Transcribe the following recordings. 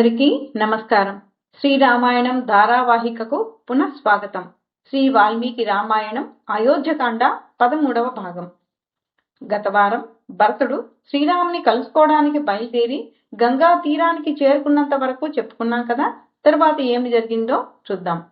అందరికీ నమస్కారం. శ్రీరామాయణం ధారావాహికకు పునః స్వాగతం శ్రీ వాల్మీకి రామాయణం అయోధ్యకాండ పదమూడవ భాగం. గత వారం భరతుడు శ్రీరాముని కలుసుకోవడానికి బయలుదేరి గంగా తీరానికి చేరుకున్నంత వరకు చెప్పుకున్నాం కదా తర్వాత ఏమి జరిగిందో చూద్దాం.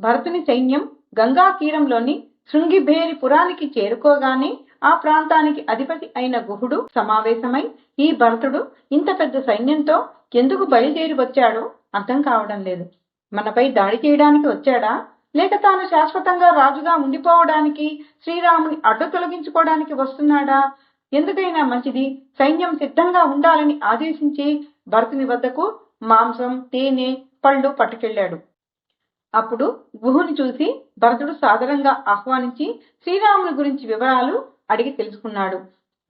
భరతుని సైన్యం గంగా తీరంలోని శృంగిభేరి పురానికి చేరుకోగానే ఆ ప్రాంతానికి అధిపతి అయిన గుహుడు సమావేశమై ఈ భరతుడు ఇంత పెద్ద సైన్యంతో ఎందుకు బయలుదేరి వచ్చాడో అర్థం కావడం లేదు. మనపై దాడి చేయడానికి వచ్చాడా? లేక తాను శాశ్వతంగా రాజుగా ఉండిపోవడానికి శ్రీరాముని అడ్డు తొలగించుకోవడానికి వస్తున్నాడా? ఎందుకైనా మంచిది సైన్యం సిద్ధంగా ఉండాలని ఆదేశించి భరతుని వద్దకు మాంసం తేనె పళ్ళు పట్టుకెళ్ళాడు అప్పుడు గుహుని చూసి భరతుడు సాదరంగా ఆహ్వానించి శ్రీరాముని గురించి వివరాలు అడిగి తెలుసుకున్నాడు.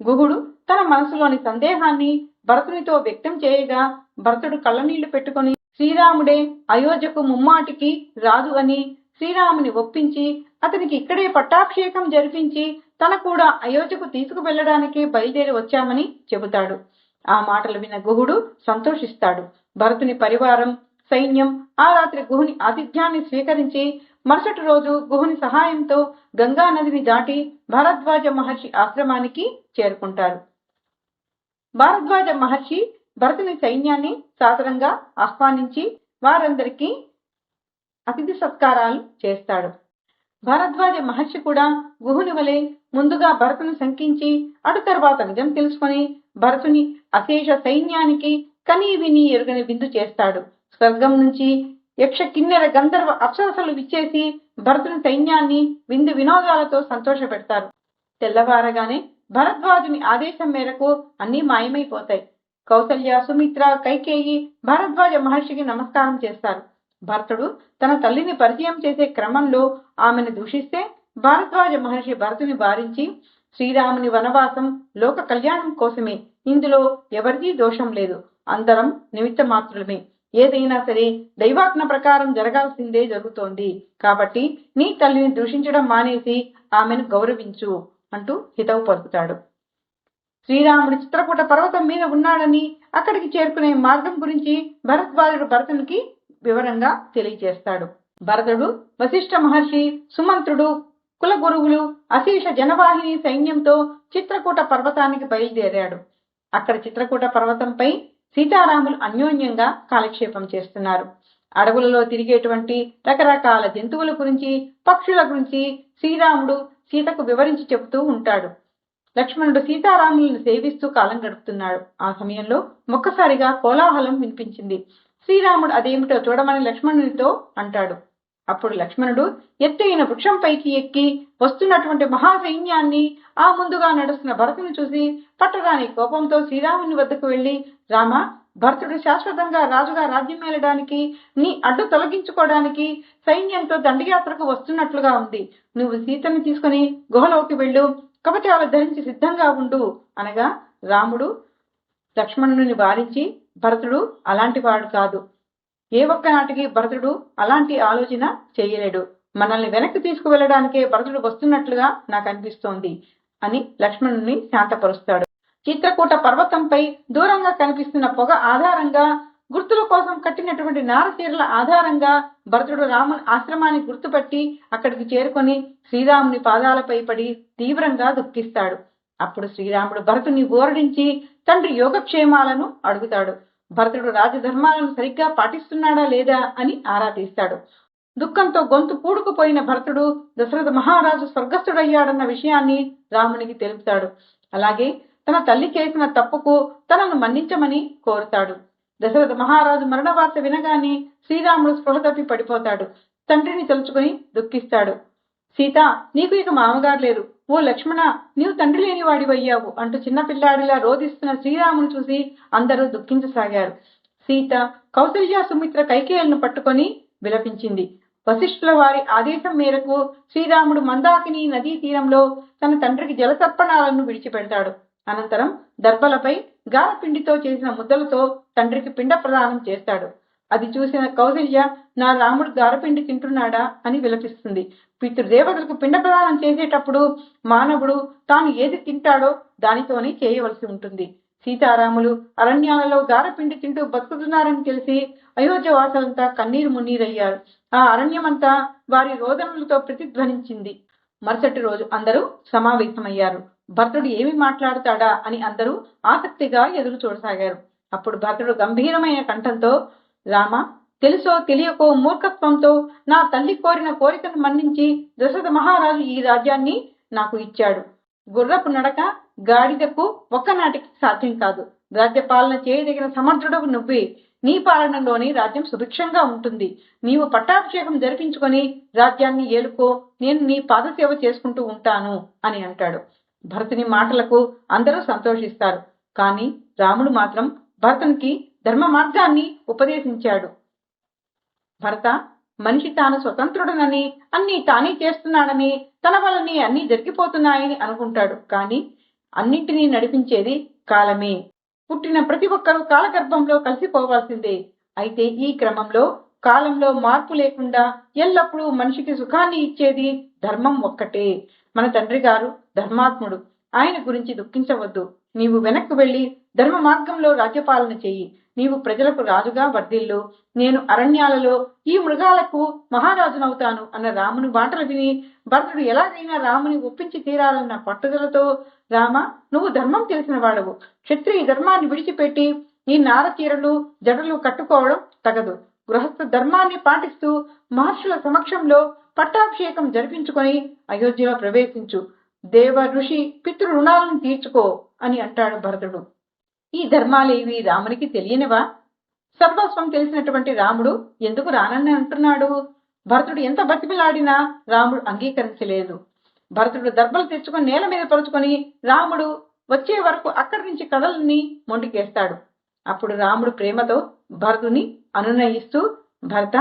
గుహుడు తన మనసులోని సందేహాన్ని భరతునితో వ్యక్తం చేయగా భరతుడు కళ్ళనీళ్ళు పెట్టుకుని శ్రీరాముడే అయోధ్యకు ముమ్మాటికి రాజు అని శ్రీరాముని ఒప్పించి అతనికి ఇక్కడే పట్టాభిషేకం జరిపించి తన కూడా అయోధ్యకు తీసుకువెళ్ళడానికి బయలుదేరి వచ్చామని చెబుతాడు. ఆ మాటలు విన్న గుహుడు సంతోషిస్తాడు. భరతుని పరివారం సైన్యం ఆ రాత్రి గుహుని ఆతిథ్యాన్ని స్వీకరించి మరుసటి రోజు గుహుని సహాయంతో గంగా నదిని దాటి భారద్వాజ మహర్షి ఆశ్రమానికి చేరుకుంటారు. భారద్వాజ మహర్షి భరతుని సైన్యాన్ని సాదరంగా ఆహ్వానించి వారందరికీ అతిథి సత్కారాలు చేస్తాడు. భారద్వాజ మహర్షి కూడా గుహుని వలె ముందుగా భరతుని శంకించి అటు తర్వాత నిజం తెలుసుకొని భరతుని అశేష సైన్యానికి కనీ విని ఎరుగని విందు చేస్తాడు. స్వర్గం నుంచి యక్ష కిన్నెర గంధర్వ అప్సరసలు విచ్చేసి భరతుని సైన్యాన్ని విందు వినోదాలతో సంతోషపెడతారు. తెల్లవారగానే భరద్వాజుని ఆదేశం మేరకు అన్ని మాయమైపోతాయి. కౌసల్య సుమిత్ర కైకేయి భరద్వాజ మహర్షికి నమస్కారం చేస్తారు. భరతుడు తన తల్లిని పరిచయం చేసే క్రమంలో ఆమెను దూషిస్తే భారద్వాజ మహర్షి భరతుని భారించి శ్రీరాముని వనవాసం లోక కళ్యాణం కోసమే. ఇందులో ఎవరిదీ దోషం లేదు. అందరం నిమిత్త మాత్రమే ఏదైనా సరే దైవాజ్ఞ ప్రకారం జరగాల్సిందే జరుగుతోంది. కాబట్టి నీ తల్లిని దూషించడం మానేసి ఆమెను గౌరవించు అంటూ హితవు పలుకుతాడు. శ్రీరాముడు చిత్రకూట పర్వతం మీద ఉన్నాడని అక్కడికి చేరుకునే మార్గం గురించి భరద్వాజుడు భరతునికి వివరంగా తెలియజేస్తాడు. భరతుడు వశిష్ఠ మహర్షి సుమంత్రుడు కుల గురువులు అశేష జనవాహిని సైన్యంతో చిత్రకూట పర్వతానికి బయలుదేరాడు. అక్కడ చిత్రకూట పర్వతంపై సీతారాములు అన్యోన్యంగా కాలక్షేపం చేస్తున్నారు. అడవులలో తిరిగేటువంటి రకరకాల జంతువుల గురించి పక్షుల గురించి శ్రీరాముడు సీతకు వివరించి చెబుతూ ఉంటాడు. లక్ష్మణుడు సీతారాములను సేవిస్తూ కాలం గడుపుతున్నాడు. ఆ సమయంలో ఒక్కసారిగా కోలాహలం వినిపించింది. శ్రీరాముడు అదేమిటో చూడమని లక్ష్మణునితో అంటాడు. అప్పుడు లక్ష్మణుడు ఎత్తైన వృక్షంపైకి ఎక్కి వస్తున్నటువంటి మహాసైన్యాన్ని ఆ ముందుగా నడుస్తున్న భరతుని చూసి పట్టరాని కోపంతో శ్రీరాముని వద్దకు వెళ్ళి రామ భరతుడు శాశ్వతంగా రాజుగా రాజ్యం మేలడానికి నీ అడ్డు తొలగించుకోవడానికి సైన్యంతో దండయాత్రకు వస్తున్నట్లుగా ఉంది. నువ్వు సీతని తీసుకుని గుహలోకి వెళ్ళు. కవచాలు ధరించి సిద్ధంగా ఉండు. అనగా రాముడు లక్ష్మణుని వారించి భరతుడు అలాంటి వాడు కాదు. ఏ ఒక్క నాటికి భరతుడు అలాంటి ఆలోచన చేయలేడు. మనల్ని వెనక్కి తీసుకువెళ్ళడానికే భరతుడు వస్తున్నట్లుగా నాకు అనిపిస్తోంది అని లక్ష్మణుని శాంతపరుస్తాడు. చిత్రకూట పర్వతంపై దూరంగా కనిపిస్తున్న పొగ ఆధారంగా గుర్తుల కోసం కట్టినటువంటి నారచీరల ఆధారంగా భరతుడు రాముని ఆశ్రమాన్ని గుర్తుపట్టి అక్కడికి చేరుకొని శ్రీరాముని పాదాలపై పడి తీవ్రంగా దుఃఖిస్తాడు. అప్పుడు శ్రీరాముడు భరతుని ఓరడించి తండ్రి యోగక్షేమాలను అడుగుతాడు. భరతుడు రాజధర్మాలను సరిగ్గా పాటిస్తున్నాడా లేదా అని ఆరా తీస్తాడు. దుఃఖంతో గొంతు పూడుకుపోయిన భరతుడు దశరథ మహారాజు స్వర్గస్థుడయ్యాడన్న విషయాన్ని రామునికి తెలుపుతాడు. అలాగే తన తల్లి చేసిన తప్పుకు తనను మన్నించమని కోరుతాడు. దశరథ మహారాజు మరణ వార్త వినగానే శ్రీరాముడు స్పృహ తప్పి పడిపోతాడు. తండ్రిని తలుచుకుని దుఃఖిస్తాడు. సీత నీకు ఇక మామగారు లేరు. ఓ లక్ష్మణ నీవు తండ్రి లేని వాడివయ్యావు అంటూ చిన్నపిల్లాడిలా రోధిస్తున్న శ్రీరామును చూసి అందరూ దుఃఖించసాగారు. సీత కౌసల్య సుమిత్ర కైకేయులను పట్టుకొని విలపించింది. వశిష్ఠుల వారి ఆదేశం మేరకు శ్రీరాముడు మందాకిని నదీ తీరంలో తన తండ్రికి జలసర్పణాలను విడిచిపెడతాడు. అనంతరం దర్భలపై గాలపిండితో చేసిన ముద్దలతో తండ్రికి పిండ ప్రదానం చేస్తాడు. అది చూసిన కౌసల్య నా రాముడు గారపిండి తింటున్నాడా? అని విలపిస్తుంది. పితృదేవతలకు పిండ ప్రదానం చేసేటప్పుడు మానవుడు తాను ఏది తింటాడో దానితోనే చేయవలసి ఉంటుంది. సీతారాములు అరణ్యాలలో గారపిండి తింటూ బతుకుతున్నారని తెలిసి అయోధ్య వాసులంతా కన్నీరు మున్నీరయ్యారు. ఆ అరణ్యమంతా వారి రోదనలతో ప్రతిధ్వనించింది. మరుసటి రోజు అందరూ సమావేశమయ్యారు. భర్తుడు ఏమి మాట్లాడతాడా అని అందరూ ఆసక్తిగా ఎదురు చూడసాగారు అప్పుడు భర్తుడు గంభీరమైన కంఠంతో రామ తెలుసో తెలియకో మూర్ఖత్వంతో నా తల్లి కోరిన కోరికను మన్నించి దశరథ మహారాజు ఈ రాజ్యాన్ని నాకు ఇచ్చాడు. గుర్రపు నడక గాడిదకు ఒక్కనాటికి సాధ్యం కాదు. రాజ్యపాలన చేయదగిన సమర్థుడు నువ్వే. నీ పాలనలోని రాజ్యం సుభిక్షంగా ఉంటుంది. నీవు పట్టాభిషేకం జరిపించుకొని రాజ్యాన్ని ఏలుకో. నేను నీ పాదసేవ చేసుకుంటూ ఉంటాను అని అంటాడు. భరతుని మాటలకు అందరూ సంతోషిస్తారు. కానీ రాముడు మాత్రం భరతునికి ధర్మ మార్గాన్ని ఉపదేశించాడు. భరత మనిషి తాను స్వతంత్రుడనని అన్ని తానే చేస్తున్నాడని తన వల్లనే అన్ని జరిగిపోతున్నాయని అనుకుంటాడు. కానీ అన్నింటినీ నడిపించేది కాలమే. పుట్టిన ప్రతి ఒక్కరూ కాలగర్భంలో కలిసిపోవాల్సిందే. అయితే ఈ క్రమంలో కాలంలో మార్పు లేకుండా ఎల్లప్పుడూ మనిషికి సుఖాన్ని ఇచ్చేది ధర్మం ఒక్కటే. మన తండ్రి గారు ధర్మాత్ముడు. ఆయన గురించి దుఃఖించవద్దు. నీవు వెనక్కు వెళ్ళి ధర్మ మార్గంలో రాజ్యపాలన చెయ్యి. నీవు ప్రజలకు రాజుగా వర్ధిల్లు. నేను అరణ్యాలలో ఈ మృగాలకు మహారాజునవుతాను అన్న రాముని మాటలు విని భరతుడు ఎలాగైనా రాముని ఒప్పించి తీరాలన్న పట్టుదలతో రామ నువ్వు ధర్మం తెలిసిన వాడవు. క్షత్రియ ధర్మాన్ని విడిచిపెట్టి ఈ నారచీరలు జడలు కట్టుకోవడం తగదు. గృహస్థ ధర్మాన్ని పాటిస్తూ మహర్షుల సమక్షంలో పట్టాభిషేకం జరిపించుకొని అయోధ్యలో ప్రవేశించు. దేవ ఋషి పితృ రుణాలను తీర్చుకో. అని అంటాడు భరతుడు. ఈ ధర్మాలేవి రామునికి తెలియనివా? సర్వస్వం తెలిసినటువంటి రాముడు ఎందుకు రానని అంటున్నాడు? భరతుడు ఎంత బతిమిలాడినా రాముడు అంగీకరించలేదు. భరతుడు దర్భలు తెచ్చుకొని నేల మీద పరుచుకొని రాముడు వచ్చే వరకు అక్కడి నుంచి కథల్ని మొండికేస్తాడు. అప్పుడు రాముడు ప్రేమతో భరతుని అనునయిస్తూ భరత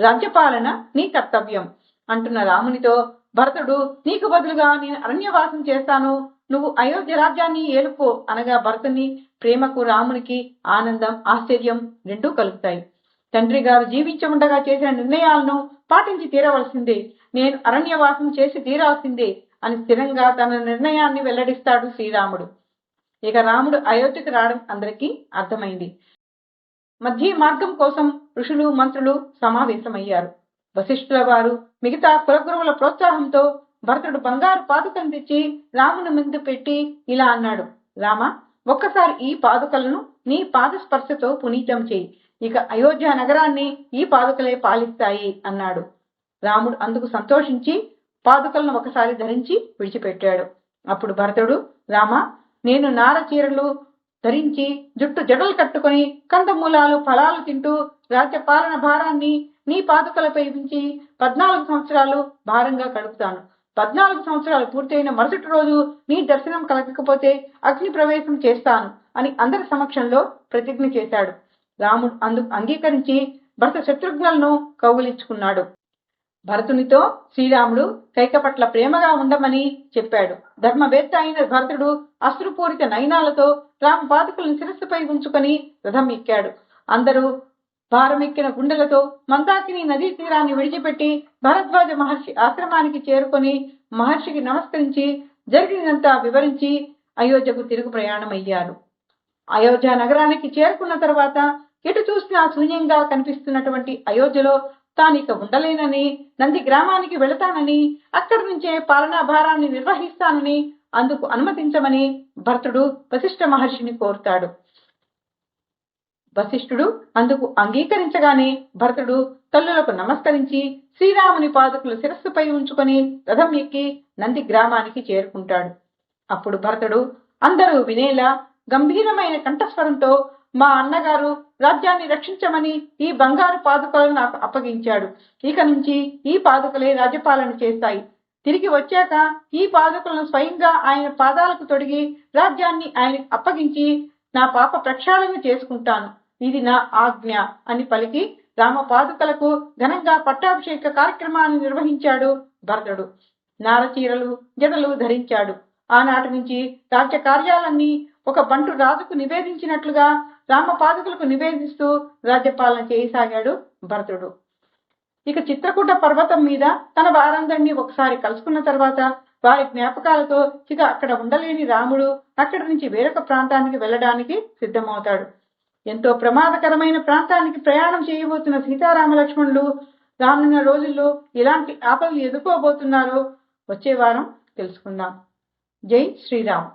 రాజ్యపాలన నీ కర్తవ్యం అంటున్న రామునితో భరతుడు నీకు బదులుగా నేను అరణ్యవాసం చేస్తాను నువ్వు అయోధ్య రాజ్యాన్ని ఏలుకో అనగా భరతుని ప్రేమకు రామునికి ఆనందం ఆశ్చర్యం రెండూ కలుగుతాయి. తండ్రి గారు జీవించి ఉండగా చేసిన నిర్ణయాలను పాటించి తీరవలసిందే. నేను అరణ్యవాసం చేసి తీరాల్సిందే అని స్థిరంగా తన నిర్ణయాన్ని వెల్లడిస్తాడు శ్రీరాముడు. ఇక రాముడు అయోధ్యకు రావడం అందరికీ అర్థమైంది. మధ్య మార్గం కోసం ఋషులు మంత్రులు సమావేశమయ్యారు. వశిష్ఠుల వారు మిగతా కులగురువుల ప్రోత్సాహంతో భరతుడు బంగారు పాదుకను తెచ్చి రాముని ముందు పెట్టి ఇలా అన్నాడు రామ ఒక్కసారి ఈ పాదుకలను నీ పాద స్పర్శతో పునీతం చేయి. ఇక అయోధ్య నగరాన్ని ఈ పాదుకలే పాలిస్తాయి అన్నాడు. రాముడు అందుకు సంతోషించి పాదుకలను ఒకసారి ధరించి విడిచిపెట్టాడు. అప్పుడు భరతుడు రామ నేను నార చీరలు ధరించి జుట్టు జడలు కట్టుకొని కందమూలాలు ఫలాలు తింటూ రాజ్యపాలన భారాన్ని నీ పాదుకలపై ఉంచి పద్నాలుగు సంవత్సరాలు భారంగా గడుపుతాను. పద్నాలుగు సంవత్సరాలు పూర్తయిన మరుసటి రోజు నీ దర్శనం కలగకపోతే అగ్ని ప్రవేశం చేస్తాను అని అందరి సమక్షంలో ప్రతిజ్ఞ చేశాడు. రాముడు అందుకు అంగీకరించి భరత శత్రుఘ్నులను కౌగులించుకున్నాడు. భరతునితో శ్రీరాముడు కైక పట్ల ప్రేమగా ఉండమని చెప్పాడు. ధర్మవేత్త అయిన భరతుడు అశ్రుపూరిత నయనాలతో రామ పాదుకులను శిరస్సుపై ఉంచుకొని రథం ఎక్కాడు. అందరూ భారమెక్కిన గుండెలతో మందాకిని నదీ తీరాన్ని విడిచిపెట్టి భరద్వాజ మహర్షి ఆశ్రమానికి చేరుకొని మహర్షికి నమస్కరించి జరిగినంతా వివరించి అయోధ్యకు తిరుగు ప్రయాణమయ్యారు. అయోధ్య నగరానికి చేరుకున్న తర్వాత ఎటు చూసినా శూన్యంగా కనిపిస్తున్నటువంటి అయోధ్యలో తానిక ఉండలేనని నంది గ్రామానికి వెళతానని అక్కడి నుంచే పాలనా భారాన్ని నిర్వహిస్తానని అందుకు అనుమతించమని భర్తుడు వశిష్ఠ మహర్షిని కోరుతాడు. వశిష్ఠుడు అందుకు అంగీకరించగానే భరతుడు తల్లులకు నమస్కరించి శ్రీరాముని పాదకులు శిరస్సుపై ఉంచుకొని రథం ఎక్కి నంది గ్రామానికి చేరుకుంటాడు. అప్పుడు భరతుడు అందరూ వినేలా గంభీరమైన కంఠస్వరంతో మా అన్నగారు రాజ్యాన్ని రక్షించమని ఈ బంగారు పాదుకలను నాకు అప్పగించాడు. ఇక నుంచి ఈ పాదుకలే రాజ్యపాలన చేస్తాయి. తిరిగి వచ్చాక ఈ పాదుకలను స్వయంగా ఆయన పాదాలకు తొడిగి రాజ్యాన్ని ఆయన అప్పగించి నా పాప ప్రక్షాళన చేసుకుంటాను. ఇది నా ఆజ్ఞ అని పలికి రామ పాదుకలకు ఘనంగా పట్టాభిషేక కార్యక్రమాన్ని నిర్వహించాడు భరతుడు. నారచీరలు జడలు ధరించాడు. ఆనాటి నుంచి రాజ్య కార్యాలన్నీ ఒక బంటు రాజుకు నివేదించినట్లుగా రామపాదుకులకు నివేదిస్తూ రాజ్యపాలన చేయసాగాడు భరతుడు. ఇక చిత్రకూట పర్వతం మీద తన వారందరినీ ఒకసారి కలుసుకున్న తర్వాత వారి జ్ఞాపకాలతో ఇక అక్కడ ఉండలేని రాముడు అక్కడి నుంచి వేరొక ప్రాంతానికి వెళ్ళడానికి సిద్ధమవుతాడు. ఎంతో ప్రమాదకరమైన ప్రాంతానికి ప్రయాణం చేయబోతున్న సీతారామ లక్ష్మణులు రానున్న రోజుల్లో ఇలాంటి ఆపదలు ఎదుర్కోబోతున్నారో వచ్చే వారం తెలుసుకుందాం. జై శ్రీరామ్.